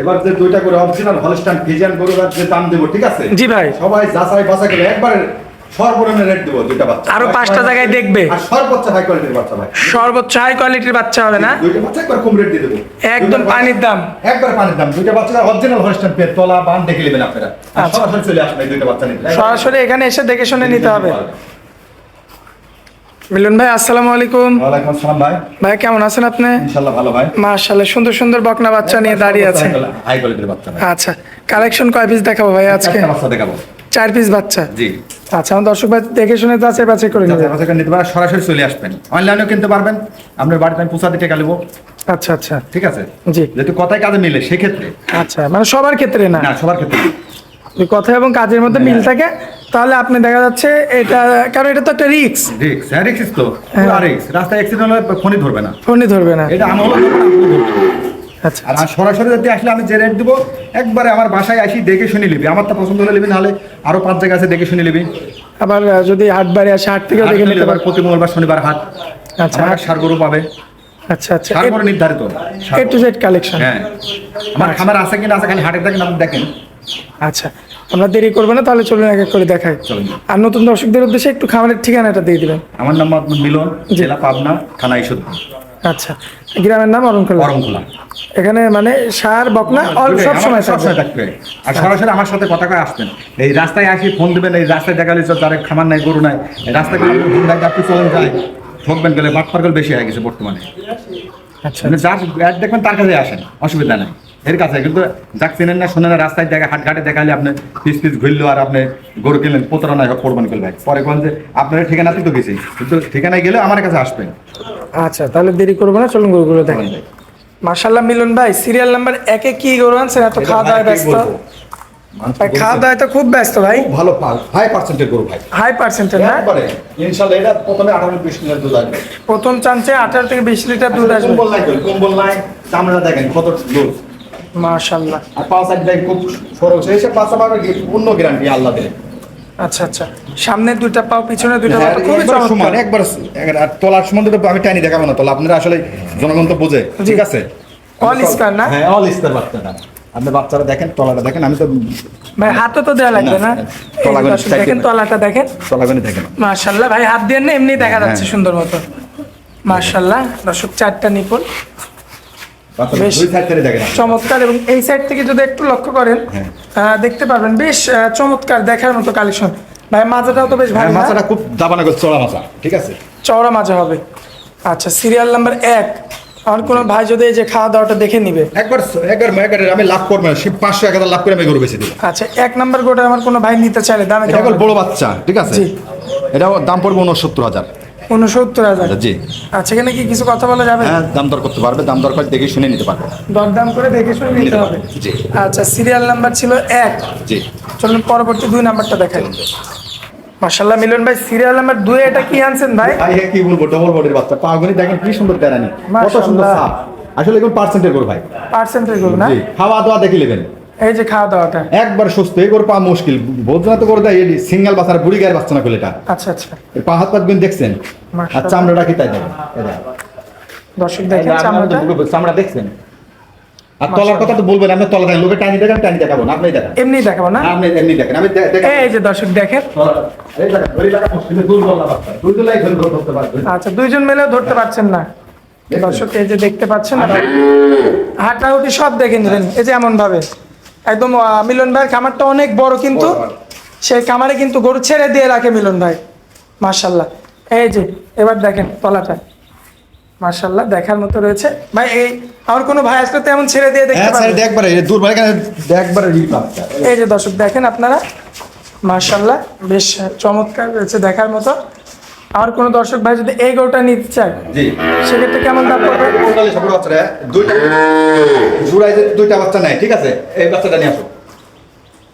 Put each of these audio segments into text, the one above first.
এবার যে দুইটা করে অরিজিনাল হলস্টাইন ফিজিয়ান যে দাম দেবো ঠিক আছে? জি ভাই। সবাই যাচাই বাছাই করে একবারে সর্বনিম্ন রেট দেবো দুইটা বাচ্চা। আরও পাঁচটা জায়গায় দেখবে। আর সর্বোচ্চ হাই কোয়ালিটির বাচ্চা ভাই। সর্বোচ্চ হাই কোয়ালিটির বাচ্চা হবে না? দুইটা বাচ্চা একবার কম রেট দিয়ে দেবো। একদম পানির দাম। একবার পানির দাম। দুইটা বাচ্চা অরিজিনাল হলস্টাইন পেয়ে তলা বান দেখে নেবেন আপনারা। আচ্ছা। সরাসরি চলে আসবেন দুইটা বাচ্চা নিতে। সরাসরি এখানে এসে দেখে শুনে নিতে হবে। মিলন ভাই আসসালামু আলাইকুম। ওয়ালাইকুম আসসালাম ভাই। ভাই কেমন আছেন আপনি? ইনশাআল্লাহ ভালো ভাই। মাশাআল্লাহ সুন্দর সুন্দর বকনা বাচ্চা নিয়ে দাঁড়িয়ে আছে হাই কোয়ালিটির বাচ্চা আচ্ছা কালেকশন কয় পিস দেখাবো ভাই আজকে? বাচ্চা দেখাবো। চার পিস বাচ্চা? জি। আচ্ছা আমার দর্শক ভাই দেখে শুনে যাচাই বাছাই করে বাছাই নিতে পারেন সরাসরি চলে আসবেন। অনলাইনেও কিনতে পারবেন আপনার বাড়িতে আমি পোষাতে টাকা নেব আচ্ছা আচ্ছা। ঠিক আছে? জি। যেহেতু কথায় কাজে মিলে সেক্ষেত্রে। আচ্ছা মানে সবার ক্ষেত্রে না? না সবার ক্ষেত্রে কথা এবং কাজের মধ্যে মিল থাকে তাহলে আপনি দেখা যাচ্ছে এটা কারণ এটা তো একটা রিক্স রিক্স হ্যাঁ রিক্স তো হ্যাঁ। রিক্স রাস্তায় অ্যাক্সিডেন্ট হলে ফোনই ধরবে না। ফোনই ধরবে না। এটা না। আচ্ছা। আর সরাসরি যদি আসলে আমি যে রেট দিব একবারে আমার বাসায় আসি দেখে শুনে নিবি। আমার তো পছন্দ হলে নিবি নাহলে আরও পাঁচ জায়গা আছে দেখে শুনে নিবি। আবার যদি হাট বাড়ি আসে হাট থেকেও দেখে নিতে পারবে। প্রতি মঙ্গলবার শনিবার হাট। আচ্ছা, আমার হাট- সার গরু পাবে। আচ্ছা আচ্ছা। সার নির্ধারিত। এ টু। জেড কালেকশন হ্যাঁ। আমার খামার আছে কিনা আছে খালি হাটে দেখেন আপনি দেখেন। আচ্ছা। আমরা দেরি করব না তাহলে চলুন এক এক করে দেখাই। আর নতুন দর্শকদের উদ্দেশ্যে একটু খামারের ঠিকানাটা দিয়ে দিবেন। আমার নাম মোহাম্মদ মিলন জেলা পাবনা থানা ইসুদ্দিন আচ্ছা গ্রামের নাম অরণখোলা করমখোলা এখানে মানে সার বকনা অল সব সময় থাকবে। আর সরাসরি আমার সাথে কথা কয়ে আসবেন। এই রাস্তায় আসি ফোন দেবেন এই রাস্তায় দেখালে তার খামার নাই গরু নাই। রাস্তায় গেলে আপনি দেখে চলেন যায় ঠকবেন গেলে বাটপারগল বেশি হয়ে গেছে বর্তমানে। আচ্ছা। মানে যার দেখবেন তার কাছে আসেন অসুবিধা নাই। এর কাছে কিন্তু যাক চেনেন না শোনেন না রাস্তায় দেখা হাট ঘাটে দেখালে আপনি পিস পিস ঘুরলো আর আপনি গরু কিনলেন প্রতারণায় করবেন করবে। ভাই পরে কোন যে আপনার ঠিকানাতেই তো গেছি কিন্তু ঠিকানায় গেলে আমার কাছে আসবেন। আচ্ছা তাহলে দেরি করব না চলুন গরুগুলো দেখেন। মার্শাল্লাহ মিলন ভাই সিরিয়াল নাম্বার একে কি গরু আনছেন? এত খাওয়া দাওয়া ব্যস্ত। খাওয়া দাওয়ায় তো খুব ব্যস্ত ভাই। ভালো হাই পার্সেন্টের গরু ভাই। হাই পার্সেন্টের না? একবারে ইনশাল্লাহ এটা প্রথমে দুধ আসবে। চান্সে আঠারো থেকে বিশ লিটার দুধ আসবে। কম্বল নাই কম্বল নাই চামড়া দেখেন কত লুজ মার্শাল্লাহ আর পাঁচ এক ব্যাগ খুব সরস এসে পাঁচ আমার পূর্ণ গ্যারান্টি আল্লাহ দিলে। আচ্ছা আচ্ছা। সামনে দুইটা পাও পিছনে দুইটা হ্যাঁ, পা খুবই সমান একবার আর তলার তো আমি টাইনি দেখাবো না তলা আপনারা আসলে জনগণ তো বোঝে ঠিক আছে? All square না? হ্যাঁ অল স্কোয়ার বাচ্চাটা। আপনি বাচ্চারা দেখেন তলাটা দেখেন আমি তো ভাই হাতও তো দেওয়া লাগবে না? দেখেন তলাটা দেখেন। তলাগুনি দেখেন। মার্শাল্লাহ ভাই হাত দিয়ে না এমনি দেখা যাচ্ছে হ্যাঁ। সুন্দর মতো। মার্শাল্লাহ দর্শক চারটা নিপুণ বাচ্চারা বেশ। দুই সাইড থেকে দেখেন চমৎকার এবং এই সাইড থেকে যদি একটু লক্ষ্য করেন হ্যাঁ। দেখতে পারবেন বেশ চমৎকার দেখার মতো কালেকশন ভাই মাজাটাও তো বেশ হ্যাঁ ভালো না? মাছাটা খুব দাবানা করে চড়া মাছা ঠিক আছে? চওড়া মাজা হবে। আচ্ছা সিরিয়াল নাম্বার এক। আমার কোনো ভাই যদি এই যে খাওয়া দাওয়াটা দেখে নিবে? একবার একবার একবার আমি লাভ করব সে পাঁচশো এক হাজার লাভ করে আমি গরু বেশি দেবো। আচ্ছা এক নাম্বার গোটা আমার কোনো ভাই নিতে চাইলে দামে এটা বড় বাচ্চা ঠিক আছে। এটাও দাম পড়বে উনসত্তর হাজার। উনসত্তর হাজার। জি। আচ্ছা এখানে কি কিছু কথা বলা যাবে? হ্যাঁ দাম দর করতে পারবে দাম দর করে দেখে শুনে নিতে পারবে। দরদাম করে দেখে শুনে নিতে হবে। জি। আচ্ছা সিরিয়াল নাম্বার ছিল এক। জি। চলুন পরবর্তী দুই নাম্বারটা দেখাই। মার্শাল্লাহ মিলন ভাই সিরিয়াল নাম্বার দুই এটা কি আনছেন ভাই? ভাই কি বলব ডবল বডির বাচ্চা। পাগুনি দেখেন কি সুন্দর তেরানি কত সুন্দর সাপ। আসলে এগুলো পার্সেন্টের গরু ভাই। পার্সেন্টের গরু না? খাওয়া দাওয়া দেখে নেবেন। এই যে খাওয়া দাওয়াটা। একবার সুস্থ এই গরু পাওয়া মুশকিল। বোঝনা তো করে দেয় সিঙ্গেল বাচ্চার বুড়ি গায়ের বাচ্চা না এটা। আচ্ছা আচ্ছা। পা হাত পাত দেখছেন? আর। চামড়াটা কি তাই দেখেন দেখেন। দর্শক দেখেন চামড়াটা। চামড়া দেখছেন? আর তলার কথা তো বলবেন আপনি তলা দেখেন লোকে টানি দেখান টানি দেখাবো না আপনি দেখান। এমনি দেখাবো না? আপনি এমনি দেখেন আমি দেখেন। এই যে দর্শক দেখেন। দেখেন। আচ্ছা দুইজন মিলেও ধরতে পারছেন না। দর্শক এই যে দেখতে পাচ্ছেন হাঁটাহুটি সব দেখে নেবেন এই যে এমন ভাবে একদম মিলন ভাইয়ের খামারটা অনেক বড় কিন্তু সেই খামারে কিন্তু গরু ছেড়ে দিয়ে রাখে মিলন ভাই। মার্শাল্লাহ এই যে এবার দেখেন তলাটা মার্শাল্লাহ দেখার মতো রয়েছে। ভাই এই আমার কোনো ভাই আসলে তো এমন ছেড়ে দিয়ে দেখতে হ্যাঁ স্যার পারবে দেখবারে দুর্বল এখানে দেখবারে এই যে দর্শক দেখেন আপনারা। মার্শাল্লাহ বেশ চমৎকার রয়েছে দেখার মতো। আমার কোনো দর্শক ভাই যদি এই গরুটা নিতে চায় জি। সেক্ষেত্রে কেমন দাম পড়বে? টোটালি সব বাচ্চারা দুইটা জুড়াই যে দুইটা বাচ্চা নেয় ঠিক আছে? এই বাচ্চাটা নিয়ে আসো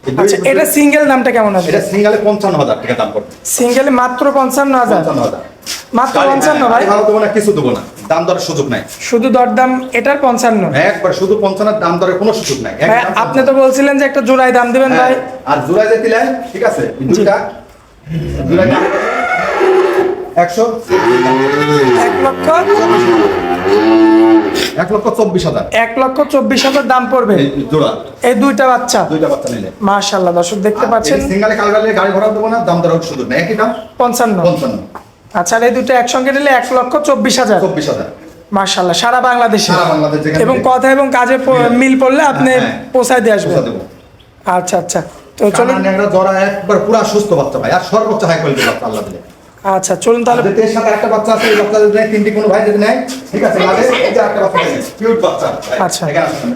আচ্ছা এটা সিঙ্গেল দামটা কেমন আছে এটা সিঙ্গালে পঞ্চান্ন হাজার টাকা দাম পড়বে। সিঙ্গেলে মাত্র পঞ্চান্ন হাজার? মাত্র পঞ্চান্ন ভাই? ভালো দেবো না কিছু দেবো না। দাম দরের সুযোগ নাই। শুধু দরদাম এটার পঞ্চান্ন। একবার শুধু পঞ্চান্নের দাম দরের কোনো সুযোগ নাই। ভাই আপনি তো বলছিলেন যে একটা জোড়ায় দাম দিবেন ভাই। হ্যাঁ, আর জুড়াই যে দিলেন ঠিক আছে? দুইটা দাম- একশো? এক লক্ষ? এক লক্ষ চব্বিশ হাজার। এক লক্ষ চব্বিশ হাজার দাম পড়বে। জোড়া। এই দুইটা বাচ্চা? দুইটা বাচ্চা নিলে। মাশাল্লাহ দর্শক দেখতে পাচ্ছেন। সিঙ্গালে কালগালে গাড়ি ভাড়া দেবো না দাম দর শুধু না একই দাম? পঞ্চান্ন। পঞ্চান্ন। আচ্ছা এই দুটো একসঙ্গে নিলে এক লক্ষ চব্বিশ হাজার। চব্বিশ হাজার। মাশাল্লাহ সারা বাংলাদেশে। এবং কথা এবং কাজে মিল পড়লে আপনি হ্যাঁ, হ্যাঁ। পৌঁছায় দিয়ে আসবেন। আচ্ছা আচ্ছা। তো চলুন। একবার পুরা সুস্থ বাচ্চা ভাই আর সর্বোচ্চ হাই কোয়ালিটি বাচ্চা আল্লাহ দিলে। আচ্ছা চলুন তাহলে এর সাথে একটা বাচ্চা আছে এই বাচ্চা যদি নেয় তিনটি কোনো ভাই যদি নেয় ঠিক আছে লাগে এই যে একটা বাচ্চা কিউট বাচ্চা। আচ্ছা।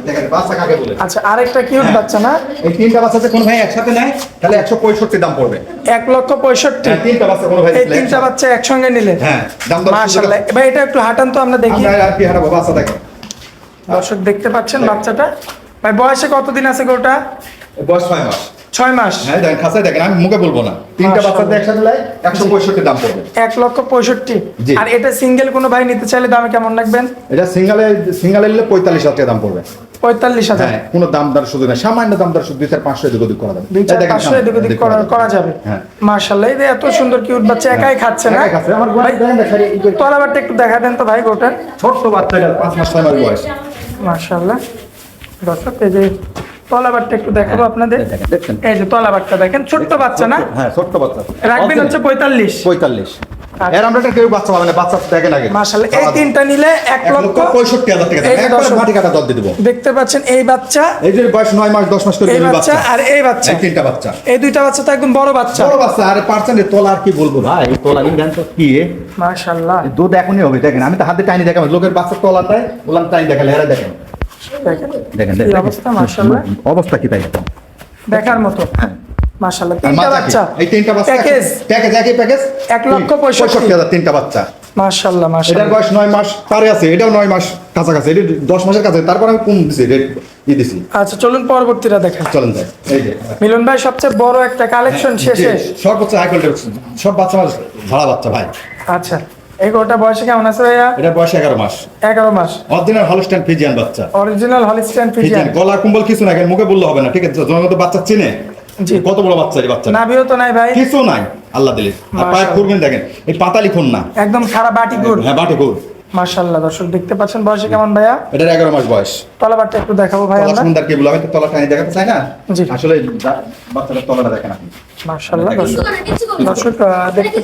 দেখেন বাচ্চা কাকে বলে? আচ্ছা আরেকটা কিউট বাচ্চা না? এই তিনটা বাচ্চা যদি কোনো ভাই একসাথে নেয় তাহলে একশো পঁয়ষট্টি দাম পড়বে। এক লক্ষ পঁয়ষট্টি। হ্যাঁ, তিনটা বাচ্চা কোনো ভাই এই তিনটা। বাচ্চা একসঙ্গে নিলে? হ্যাঁ দাম দর মাশাল্লাহ এবার এটা একটু হাঁটান তো আমরা দেখি। আর কি হারাবো বাচ্চা দেখেন। দর্শক দেখতে পাচ্ছেন বাচ্চাটা? ভাই বয়সে কতদিন আছে গোটা বয়স ছয় মাস। ছয় মাস। হ্যাঁ দেখেন খাসায় দেখেন আমি মুখে বলব না। তিনটা। বাচ্চা একসাথে নেয় একশো পঁয়ষট্টি দাম পড়বে। এক লক্ষ পঁয়ষট্টি। আর এটা সিঙ্গেল কোনো ভাই নিতে চাইলে দামে কেমন রাখবেন? এটা সিঙ্গালে সিঙ্গালে নিলে পঁয়তাল্লিশ হাজার দাম পড়বে। পঁয়তাল্লিশ হাজার। হ্যাঁ কোনো দাম দর শুধু না সামান্য দাম দর শুধু দুই চার পাঁচশো এদিক ওদিক করা যাবে। দুই চার পাঁচশো এদিক ওদিক করা- যাবে। হ্যাঁ। মার্শাল্লাহ এই এত সুন্দর কিউট বাচ্চা একাই খাচ্ছে না? খাচ্ছে। আমার গোটা যে- তলাবারটা একটু দেখা দেন তো ভাই গোটার। ছোট্ট বাচ্চাটা পাঁচ মাস ছয় মাস বয়স। মার্শাল্লাহ দর্শক এই যে তলাবারটা একটু দেখাবো আপনাদের। দেখেন, এই যে তলাবারটা দেখেন ছোট্ট বাচ্চা না? হ্যাঁ ছোট্ট বাচ্চা। রাখবেন হচ্ছে পঁয়তাল্লিশ। পঁয়তাল্লিশ। এর আমরা কেউ বাচ্চা পাবে না বাচ্চা দেখেন আগে। মার্শাল্লাহ এই তিনটা নিলে এক এক লক্ষ লক্ষ পঁয়ষট্টি হাজার টাকা এই যে মাটি কাটা দর দিয়ে দেবো। দেখতে পাচ্ছেন এই বাচ্চা। এই যে বয়স নয় মাস দশ মাস করে এই বাচ্চা আর এই বাচ্চা। এই তিনটা বাচ্চা। এই দুইটা বাচ্চা তো একদম বড় বাচ্চা। বড় বাচ্চা আরে তোলা আর কি বলব? ভাই তোলা ইন্ডিয়ান তো কি? দুধ এখনই হবে দেখেন আমি তো হাতে টাইনি দেখাবো। লোকের বাচ্চার তোলাটাই বললাম টাইনি দেখালে এরা দেখেন। দেখেন অবস্থা কি তাই? দেখার মতো। মার্শাল্লাহ আর তিনটা বাচ্চা। এই তিনটা বাচ্চা প্যাকেজ। প্যাকেজ একই প্যাকেজ? এক লক্ষ পঁয়ষট্টি। হাজার তিনটা বাচ্চা। মার্শাল্লাহ এটার বয়স নয় মাস পারে আছে এটাও মাস এটা মাসের কাছে তারপর আমি কম দিছি রেট ই দিছি? আচ্ছা চলুন পরবর্তীটা দেখেন। চলেন যাই এই যে। মিলন ভাই সবচেয়ে বড় একটা কালেকশন শেষে। সর্বোচ্চ হাই কোয়ালিটি সব বাচ্চা ভাড়া বাচ্চা ভাই। আচ্ছা। এই বয়সে কেমন আছে ভাইয়া? এটা বয়স এগারো মাস। এগারো মাস। অরিজিনাল হলস্টাইন ফিজিয়ান বাচ্চা। অরিজিনাল হলিস্টাইন ফিজিয়ান গলা কুম্বল কিছু না মুখে বললে হবে না ঠিক আছে? মধ্যে বাচ্চা চিনে। কত বড় বাচ্চা এই বাচ্চা নাভিও তো নাই ভাই। কিছু নাই আল্লাহ দিলে। আর পায়ে খুরবেন দেখেন এই পাতালি খুন না। একদম খারাপ বাটি গুড় হ্যাঁ বাটে খুর। মার্শাল্লাহ দর্শক দেখতে পাচ্ছেন বয়সে কেমন ভাইয়া? এটার এগারো মাস বয়স। তলাবারটা একটু দেখাবো ভাই আমরা। সুন্দর কি বলে আমি তো তলা টানি দেখাতে চাই না? জি। আসলে বাচ্চাটা তলাটা দেখেন আপনি। মার্শাল্লাহ দর্শক। দর্শক দেখতে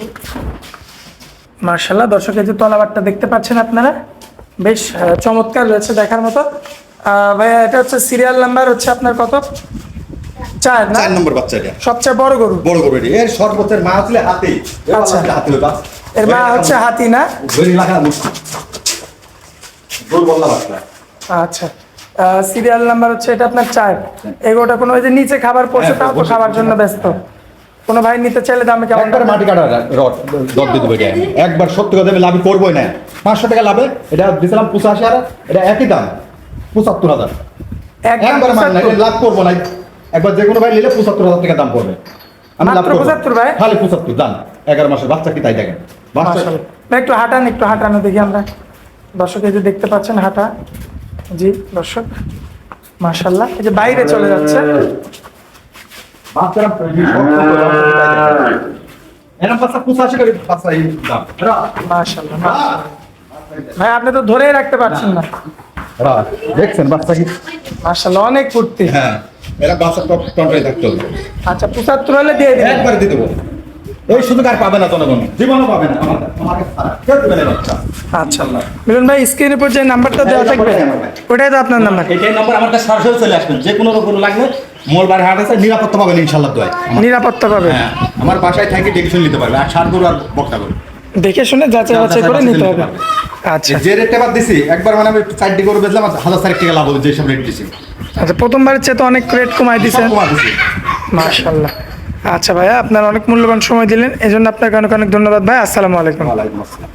মার্শাল্লাহ দর্শক এই যে তলাবারটা দেখতে পাচ্ছেন আপনারা? বেশ চমৎকার রয়েছে দেখার মতো। ভাইয়া এটা হচ্ছে সিরিয়াল নাম্বার হচ্ছে আপনার কত? চার না? চার নম্বর বাচ্চা এটা। সবচেয়ে বড় গরু। বড় গরু এটি। এর সর্বোচ্চের মা আসলে হাতি। আচ্ছা। হাতি এর মা হচ্ছে হাতি না? ধরে রাখা মুশকিল। দুর্বল বাচ্চা। আচ্ছা। সিরিয়াল নাম্বার হচ্ছে এটা আপনার চার। এগোটা কোনো ওই যে নিচে খাবার পড়ছে হ্যাঁ, তাও তো খাবার জন্য ব্যস্ত। কোনো ভাই নিতে চাইলে দামে কেমন একবার মাটি কাটা রড দর দিয়ে দেবো এটা একবার সত্যি কথা আমি লাভই করবোই না। পাঁচশো টাকা লাভে এটা দিয়েছিলাম পঁচাশি হাজার এটা একই দাম পঁচাত্তর হাজার। একবার মানে না, 75 এটা লাভ করব না। একবার যে কোনো ভাই নিলে পঁচাত্তর হাজার টাকা দাম পড়বে। আমি লাভ করব। 75 ভাই? খালি পঁচাত্তর দাম এগারো মাসের বাচ্চা কি তাই দেখেন? একটু হাঁটান একটু হাঁটানো দেখি আমরা। দর্শক এই যে দেখতে পাচ্ছেন হাঁটা। জি দর্শক। মাশাল্লাহ এই যে বাইরে চলে যাচ্ছে। বাচ্চারা এই দাম কি তাই বাচ্চা পঁচাশি করে বাচ্চা এই দাম? রা, মাশাল্লাহ ভাই আপনি তো ধরেই রাখতে পারছেন না। রা। দেখছেন বাচ্চা কি? মাশাল্লাহ অনেক ফুর্তি। হ্যাঁ। এরা বাচ্চা টপ কন্ট্রোলে থাকতে হবে। আচ্ছা হলে দিয়ে দিবেন একবারে দিয়ে দেবো। এই সুযোগ আর পাবে না জনগণ। জীবনও পাবে না। আমার কেউ দেবে না বাচ্চা? আচ্ছা। মিলন ভাই স্ক্রিনের উপর যে নাম্বারটা দেওয়া এই থাকবে। ওটাই তো আপনার নাম্বার এটাই নম্বর আমার কাছে সরাসরি চলে আসবেন। যে কোনো রকম লাগলে মোলবার হাট আছে নিরাপত্তা পাবেন ইনশাল্লাহ দোয়ায়। নিরাপত্তা পাবে হ্যাঁ আমার বাসায় থেকে ডিসিশন নিতে পারবে আর সার গরু আর বক্তা গরু। দেখে শুনে যাচাই বাছাই করে নিতে হবে। আচ্ছা। যে রেটটা বাদ দিছি একবার মানে আমি চারটি গরু বেচলাম আর হাজার চারেক টাকা লাভ হবে যেসব রেট দিছি। আচ্ছা প্রথমবারের চেয়ে তো অনেক রেট কমাই দিছি। মাশাল্লাহ আচ্ছা ভাইয়া আপনার অনেক মূল্যবান সময় দিলেন এই জন্য আপনাকে অনেক অনেক ধন্যবাদ ভাই। আসসালামু আলাইকুম। ওয়ালাইকুম আসসালাম।